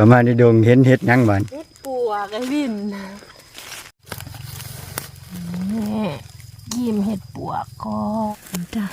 ประมาณในดงเห็นเห็ดหยังบ้านเฮ็ดปวกไอ้วินนี่ยิ้มเฮ็ดปวกก็จ้ะ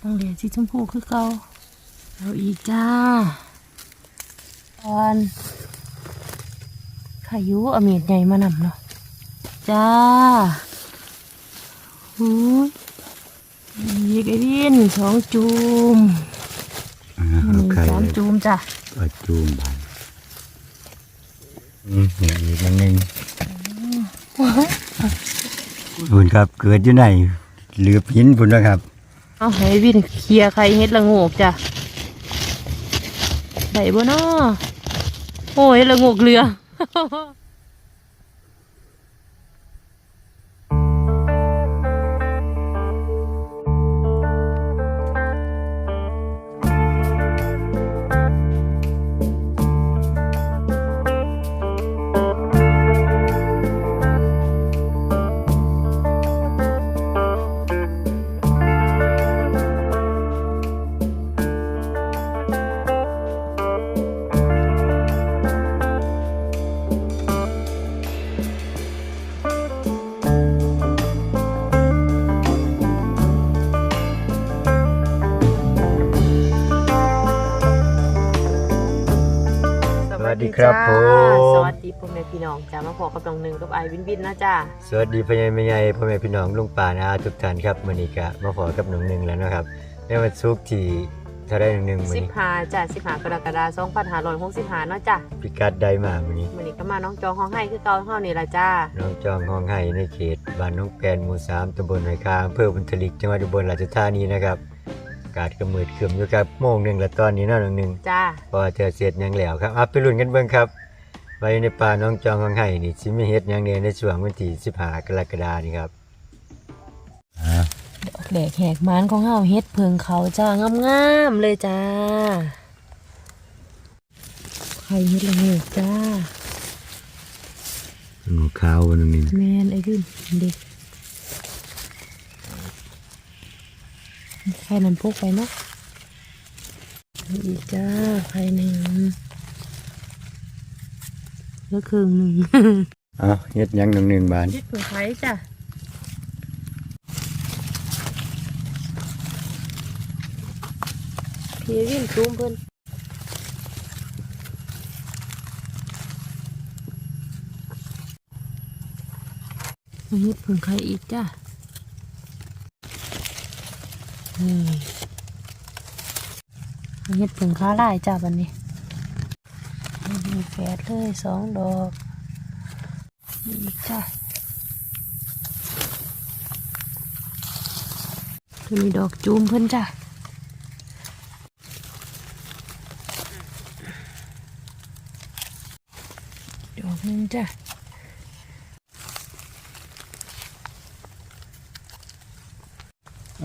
ต้องเหลียสีชมพูคือเก่าเอาอีกจ้าตอนขายุเอามีดใหญ่มานำเนาะจ้าหูยอีกไอ้วินสองจูมอ่าหเอานึ่งไข่สามจูมจ้ะ เอาจูมบานอืมนี่อีกอันหนึงบุญครับเกิดอยู่ไหนหลือพินบุญนะครับ เอาให้วินเคลียร์ไข่เฮ็ดละโงกจ้ะได้บ่นอโอ้ยละโงกเรือ ดีครับผมสวัสดีพ่อแม่พี่น้องจ้ามาพอกับน้องหนึ่งกับไอวินวินนะจ้าสวัสดีพ่อใหญ่แม่ใหญ่พ่อแม่พี่น้องลุงป่านาอาทุกท่านครับมื้อนี้ก็มาขอกับหนุ่มหนึ่งแล้วนะครับในวันศุกร์ที่เท่าได้หนึ่งหนึ่งมื้อสิบนี้ห้าจ้าสิบห้ากรกฎาคมสองพันห้าร้อยหกสิบห้าเนาะจ้าพิกัดใดมามื้อนี้ วันนี้ก็มาน้องจองห้องให้คือเก่าเท่านี้ละจ้าน้องจองห้องให้ในเขตบ้านน้องแกนหมู่3ตำบลหอยคางอำเภอบุญทลิกจังหวัดอุบลราชธานีนะครับอากาศก็มืดครึ้มอยู่ครับโมงหนึงแล้วตอนนี้เนาะน้องหนึ่งจ้าพอเธอเสร็จหยังแล้วครับอะไปลุ้นกันเบิ่งครับไว้ในป่าน้องจองห้องให้นี่สิมีเฮ็ดหยังแหน่ในช่วงวันที่15กรกฎาคมนี้ครับอ่า ดอกแหลกแหกมานของเฮาเฮ็ดเพิงเขาจ้างามๆเลยจ้าไข่เฮ็ดละโงกจ้าหนูขาววันนึงแมนไอ้วินเด็ก ไข่นั้นพกไปเนาะอีกจ้าไข่หนึ่งแล้วครึ่งหนึ่งอ้าวเฮ็ดหยังน้องหนึ่งบานนิดเผื่อไข่จ้ะพี่วินซูมเพิ่นมาเฮ็ดเพิ่งไข่อีกจ้ะ นี่เฮ็ดเพิ่งค้าลายจ้ะบันนี้มีแฝดเลยสองดอกนี่อีกจ้ะจะมีดอกจูมเพิ่นจ้ะดอกนึงจ้ะ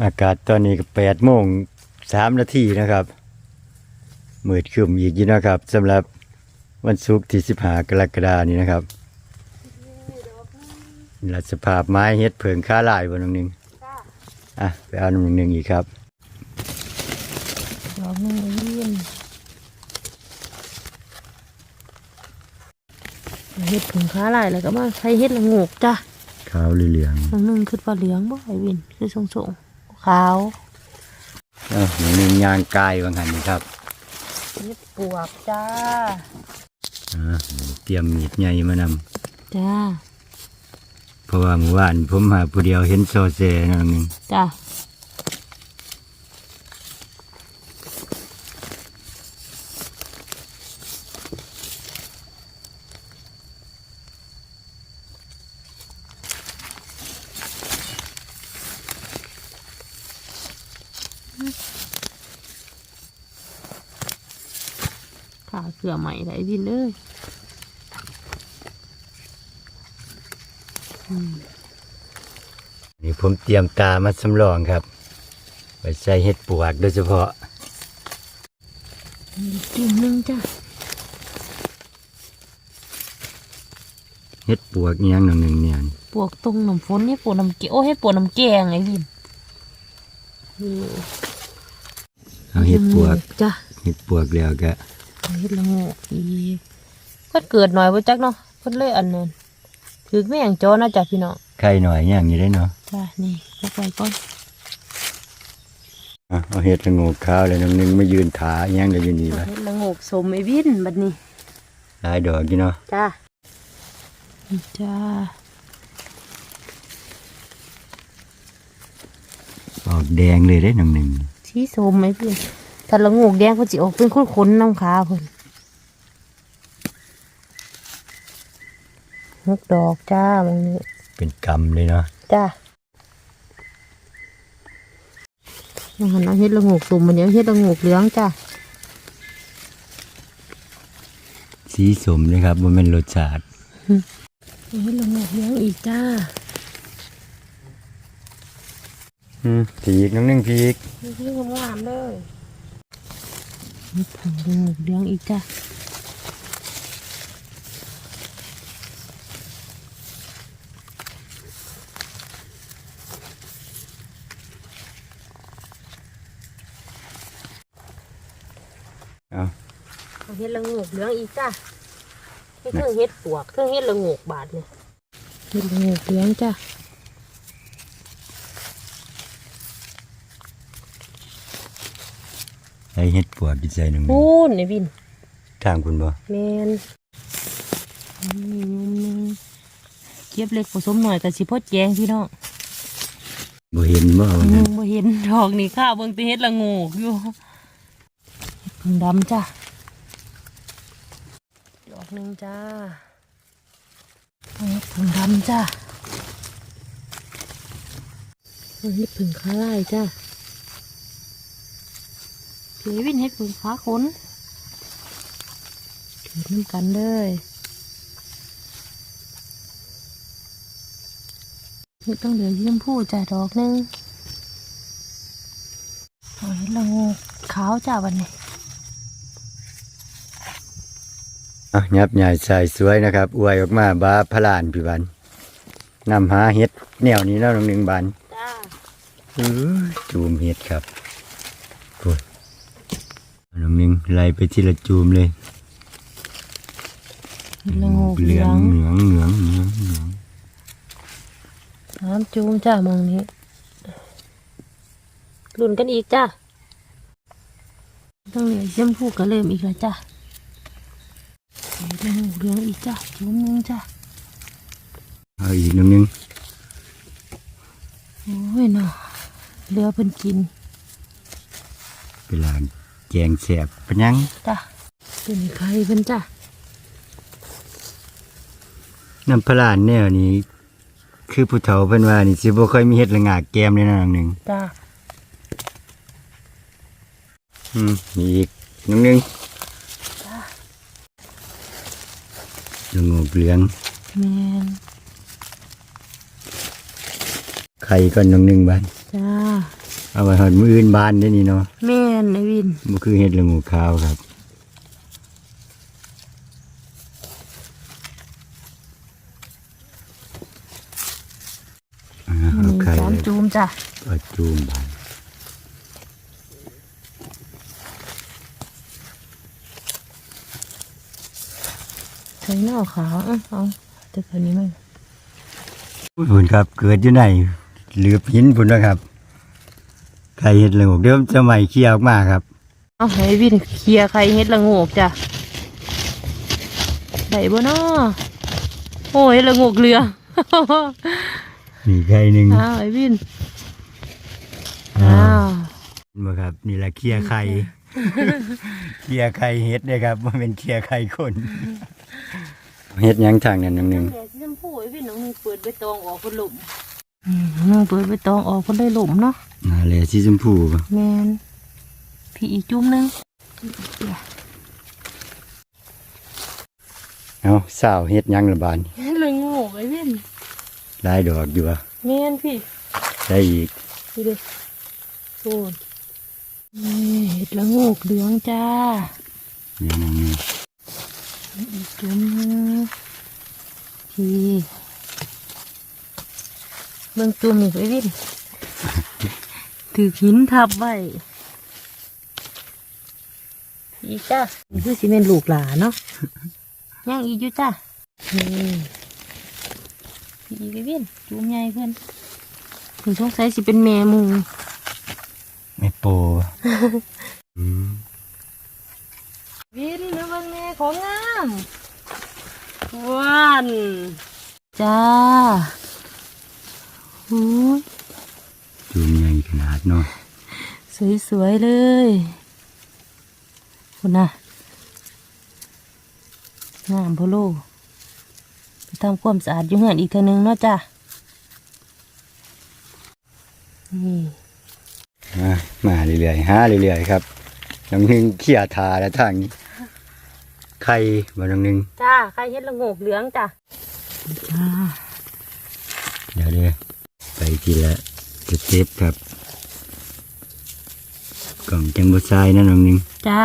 อากาศตอนนี้ก็8โมง3นาทีนะครับมืดครึ้มอีกอยู่นะครับสำหรับวันศุกร์ที่15กรกฎาคมนี้นะครับนี่ละสภาพไม้เฮ็ดเพิงค้าลายบ่น้องหนึงอะไปเอาน้องหนึงอีกครับดอกหนึงเวียนเฮ็ดผงค้าลายแล้วก็มาใช้เฮ็ดละโงกจ้ะขาวเหลืองดอกหนึงคือปลาเหลืองบ่ไอวินคือทรงทรงๆ ขาวๆอ้าวน้องหนึงยางกายว่างั้นนี่ครับเฮ็ดปวกจ้าอ่าเตรียมมีดใหญ่มานำจ้าเพราะว่าเมื่อวานผมหาผู้เดียวเห็นโซเซน้องหนึงจ้า ขาเกลือใหม่ได้วินเลยนี่ผมเตรียมตามาสำรองครับไว้ใส่เห็ดปวกโดยเฉพาะจุ่มหนึงจ้ะเห็ดปวกอิหยังหนึ่งหนึ่งเนี่ยปวกตรงน้ำฝนนี่ปวกน้ำเกโอ้ให้ปวกน้ำแกงไอ้วิน เอาเห็ดปวกจ้ะเห็ดปวกแล้วก็เฮ็ดละโงกอีกเพิ่นเกิดหน่อยบ่จักเนาะเพิ่นเลยอันนั้นถือแม่งจอนะจ๊ะพี่น้องไข่หน่อยอย่างนี้ได้เนาะจ้ะนี่เอาไปก่อนอะเอาเห็ดละโงกขาวเลยน้องหนึงมายืนขาอยังเดี๋ยวอยู่นี่เอาวะเฮ็ดละโงกสมไอ้วินบัดนี้หลายดอกกี่เนาะจ้าจ้า ออกแดงเลยได้น้องหนึงสีสมไหมพี่ถ้าละโงกแดงเขาสิออกเป็นขนๆน้ำขาเพิ่นหกดอกจ้ามึงนี้เป็นกำเลยเนาะจ้าอาหารเอาเฮ็ดละโงกสุ่มมันเดี๋ยวเฮ็ดละโงกเหลืองจ้าสีสมเลยครับมันเป็นรสชาติเอาเฮ็ดละโงกเหลืองอีกจ้า อืมพีกน้องหนึงพีกนี่งามๆเลยเฮ็ดละโงกเหลืองอีกจ้าเอาเฮ็ดละโงกเหลืองอีกจ้านี่เครื่องเฮ็ดปวกเครื่องเฮ็ดละโงกบาทเนี่ยเฮ็ดละโงกเหลืองจ้า ไอเห็ดปวกกินใจน้องหนึงพูนนี่วินทางคุณบ่แมนนี่งมหนึงเก็บเล็กผสมหน่อยกับสิพดแจงพี่น้องบ่เห็นบ่ว่านึงั้นงบ่เห็นดอกนี่ข้าวเบิ่งแตเฮ็ดละโงูอยู่เฮ็ดผึ่งดำจ้ะดอกหนึ่งจ้าเฮ็ดผึ่งดำจ้าเฮ็ดผึ่งขาลายจ้า เพียวินเฮ็ดผึ่งขาขนเกิดน้ำกันเลยเฮ็ดต้องเหลือยิ้มพูจ้าดอกหนึงเอาเห็ดละโงูขาวจ้าวันนี้อะยับใหญ่ใส่สวยนะครับ อวยออกมาบาพลานพี่บันนำหาเห็ดแนวนี้แล้วน้องหนึงบันจ้าอื้อจูมเห็ดครับโอ้ย น้องหนึงไล่ไปทีละจูมเลยเห็ดละโงูเหลืองเหลืองเหลืองเหลืองเหลืองน้ำจูมจ้ามองนี้ลุ่นกันอีกจ้าต้องเหลือชมพูกระเริ่มอีกแล้วจ้าเห็ดละโงูเหลืองอีกจ้าจูมหนึงจ้าเอาอีกน้องหนึงโอ้ยเนาะเหลือเพิ่นกินไปล้าง แกงแสบปะยังจ้าเป็นไข่เพิ่นจ้าน้ำพลานแนวนี้ คือผู้เฒ่าเพิ่นว่านี่สิบ่ค่อยมีเห็ดละงากแกมเลยนะน้องหนึงจ้าอืมมีอีกน้องหนึงละโงกเหลืองแมนไข่ก่อนน้องหนึงบานจ้าเอาไว้หอดมืออื่นบานได้นี่เนาะแม นไอวินมันคือเห็ดละโงูขาวครับอ่าหเอานึ่งไข่สามจูมจ้าเอาจูมบานใส่หน้าขาวอะเอาแต่คนนี้มันพุ่นครับเกิดอยู่ไหนเหลือบหินพุ่นนะครับ ไข่เห็ดละโงูเดิมจะใหม่เคี่ยวออกมาครับเอาให้วินเคลียร์ใครเฮ็ดละโงกจ้ะได้บ่เนาะโอ้ยละโงกเรือ นี่ไข่หนึ่งอ้าวไอ้วินอ่าอ้าวมาครับ นี่แหละเคี่ยไข่เคี่ยไข่เห็ดนะครับมันเป็นเคี่ยไข่คนเห็ดหยังทางนั้นน้องหนึ่งแต่ที่ชมพูไอ้วินน้องนึงเปิดใบตองออกเพิ่นหลุมอืมน้อง เปิดใบตองออกเพิ่นได้หลุมเนาะน่าเลยสีชมพูป่ะแมนพี่อีกจุ่มหนึงเอาสาวเฮ็ดหยังละบานเฮ็ดละโงกไอ้วินหลายดอกอยู่อะแมนพี่ได้อีกดูดิโอ้ยนี่เฮ็ดละโงกเหลืองจ้านี่น้องหนึ่งอีกจุ่มหนึงพี่ เบิ่งจุ่มนี่ไอ้วินถือหินทับไว้อีอีกจ้านี่คือสิเป็นลูกหลานเนาะย่างอีกอยู่จ้านี่พี่อีกเวียนจูงใหญ่เพื่อนถึงสงสัยสิเป็นแม่หมูไม่โปอืมวินนะมันแม่ของงามวันจ้าหูย จูงใหญ่ขนาดเนาะสวยๆเลยคุณน่ะงามพะโลไปทำความสะอาดอยู่เหือนอีกเทอนึงเนาะจ้ะนี่อะมาเรื่อยๆหาเรื่อยๆครับน้องหนึงเขี่ยทาแล้วทางนี้ไข่บ่น้องหนึงจ้าใครเฮ็ดละโงกเหลืองจ้ะจ้าเดี๋ยวเด้อไป ทีละสเต็ปครับ กล่องจังบ่ทรายนะน้องหนึงจ้า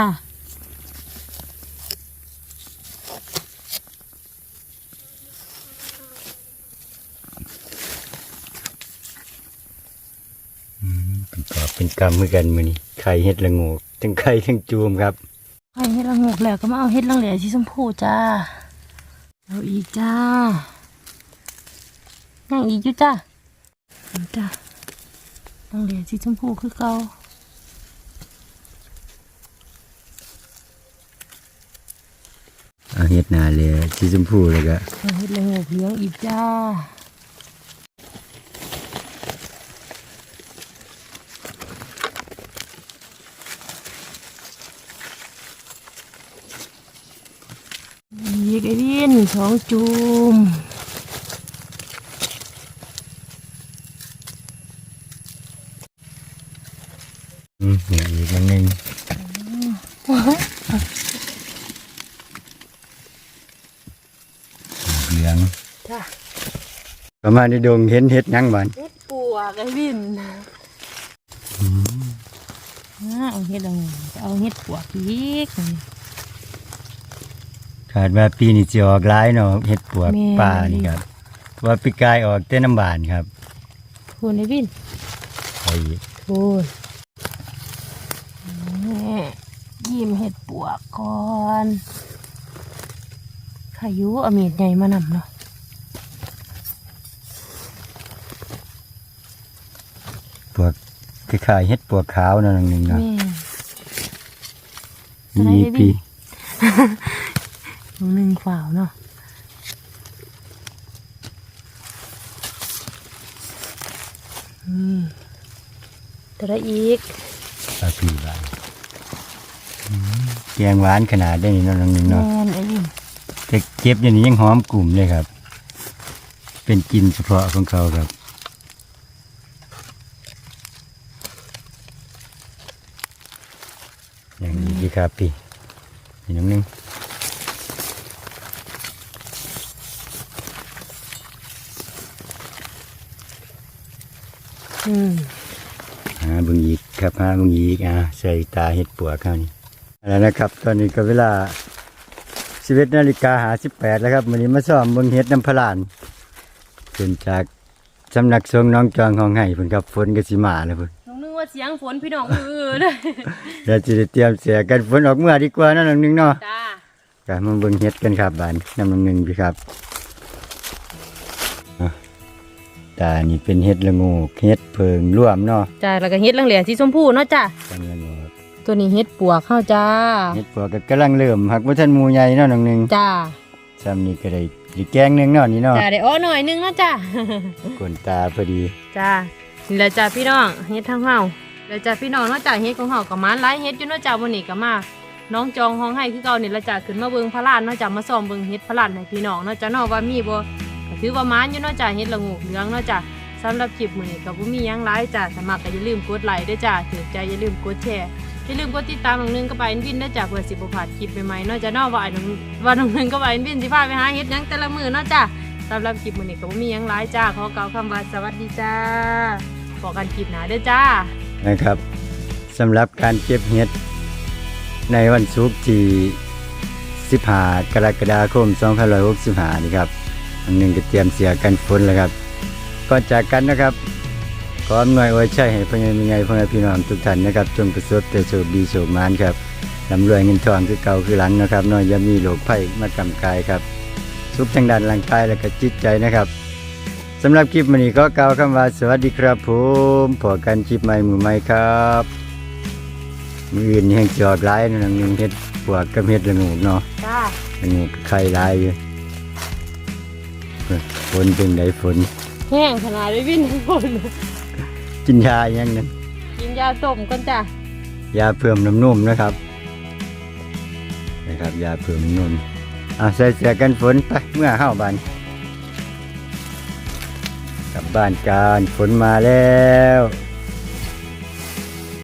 เป็นกอบเป็นกำเหมือนกันมื้อนี้ไข่เฮ็ดละโงกทั้งไข่ทั้งจูมครับใครเฮ็ดละโงกแล้วก็มาเอาเฮ็ดลังแหล่สีชมพูจ้าเอาอีกจ้านั่งอีกอยู่จ้า เอาจ้าลังแหล่สีชมพูคือเก่าเอาเฮ็ดหนาเลยสีชมพูเลยก็เอาเฮ็ดละโงกเหลืองอีกจ้าอีกไอ้วินสองจูมอืมนี่อีกอันหนึงเหลือง จ้า ประมาณในดงเห็นเฮ็ดหยังบ้านเฮ็ดปวกไอ้วินอ่าเอาเฮ็ดละโงกเอาเฮ็ดปวกอีกคาดว่าปีนี้สิออกหลายเนาะเฮ็ดปวกแม่นป่านี่ครับว่าปีกายออกแต่น้ำบานครับพูนไอ้วินไอ้พูนนี่ยิ้มเฮ็ดปวกก่อนขายุเอามีดใหญ่มานำเนาะ ปวก คล้ายๆเฮ็ดปวกขาวเนาะนึงเนาะแม่นี่อะไรเด้อปีหนูหนึ่งฝ่าวเนาะอืมตัวละอีกปลาปีบานอืมแกงหวานขนาดได้นี่เนาะนึงแมเนาะนไอ้วินแต่เก็บอย่างนี้ยังหอมกลุ่มเลยครับ เป็นกลินเฉพาะของเขาครับ อย่างนี้ดีครับพี่นี่น้องหนึงอืมหาเบึงอีกครับหาเบึงอีกอะใส่ตาเห็ดปวกเข้านี่แล้วนะครับ ตอนนี้ก็เวลาสิบเอ็ดนาฬิกาหาสิบแปดแล้วครับวันนี้มาซ้อมเบึงเห็ดน้ำพลานขึ้นจากสำนักสงฆ์น้องจองของไห้เพิ่นครับฝนก็สิมาแล้วเพิ่นน้องนึกว่า เสียงฝนพี่น้องมือเลยเดี๋ยวจะได้เตรียมเสียกันฝนออกเมื่อดีกว่าเนั่นน้องหนึงเนาะจ้าก็มาเบิ่งเฮ็ดกันครับบานน้ำน้องหนึงพี่ครับอะตานี่เป็นเฮ็ดละโงูเฮ็ดเพิงร่วมเนาะจ้าแล้วก็เฮ็ดลังเหลียสีชมพูเนาะจ้ากันละโงูตัวนี้เฮ็ดปวกเข้าจ้าเฮ็ดปวกก็กำลังเริ่มหักบ่ทันหมู่ใหญ่เนาะน้องหนึงจ้าซ้ำนี่ก็ได้อีกแกงหนึงเนาะนี่เนาะจ้าได้อ้อหน่อยนึงเนาะจ้ากนตาพอดีจ้า นี่แหละจ้าพี่น้องเฮ็ดทั้งเฮาแล้วจ้าพี่น้องนาะจ้าเฮ็ดของเฮากับมันหลายเฮ็ดอยู่นาะจ้าวันนี้ก็มาน้องจองห้องให้คือเก่านี่ละจ้าขึ้นมาเบิ่งพระลานนาะจ้ามาซ้อมเบิ่งเฮ็ดพระลานให้พี่น้องนาะจ้าเนาะว่ามีบ่ก็ถือว่ามันอยู่นาะจ้าเฮ็ดละงูเหลืองนาะจ้าสำหรับคลิปมื้อนี้ก็บ่มีหยังหลายจ้าสมัครก็อย่าลืมกดไลค์ด้วยจ้าถูกใจอย่าลืมกดแชร์อย่าลืมกดติดตามน้องนึงก็ไปวินเด้อจ้าเพื่อสิบ่พลาดคลิปใหม่ๆนาะจ้าเนาะว่าไอ้น้องว่าน้องนึงก็ไปวินสิพาไปหาเฮ็ดหยังแต่ละมื้อนาะจ้าสำหรับคลิปมื้อนี้ก็บ่มีหยังหลายจ้าขอกล่าวคำว่าสวัสดีจ้า พบกันคลิปหนาเด้อจ้า นะครับสำหรับการเก็บเห็ดในวันศุกร์ที่15กรกฎาคม2565นี่ครับอันหนึ่งก็เตรียมเสียกันฝนแล้วครับก่อนจากกันนะครับ ขออำนวยอวยชัยให้พ่อใหญ่ม่ใหญ่พ่อแม่พี่น้องทุกท่านนะครับจงประสบแต่โชคดีโชคมานครับลำรวยเงินทองคือเก่าคือหลังนะครับเนาะอย่ามีโรคภัยมากำกายครับ สุขทางด้านร่างกายและก็จิตใจนะครับ สำหรับคลิปมันนี้ก็กล่าวคำว่าสวัสดีครับผมพอกันคลิปใหม่มือใหม่ครับมืออื่นนี่ยังจอดร้ายนะนังนึงเฮ็ดปวกกับเฮ็ดละงูเนาะจ้าละงูกับไข่ร้ายอยู่เฮ้ยฝนเป็นไดฝนแห้งขนาดได้วิ่งทุกคนกินยาอย่างนั้นกินยาต้มกันจ้ะยาเพิ่มน้ำนุ่มนะครับนะครับ ยาเพิ่มน้ำนุ่มอะใส่เสื้อกันฝนไปเมื่อเข้าบ้าน กลับบ้านกันฝนมาแล้ว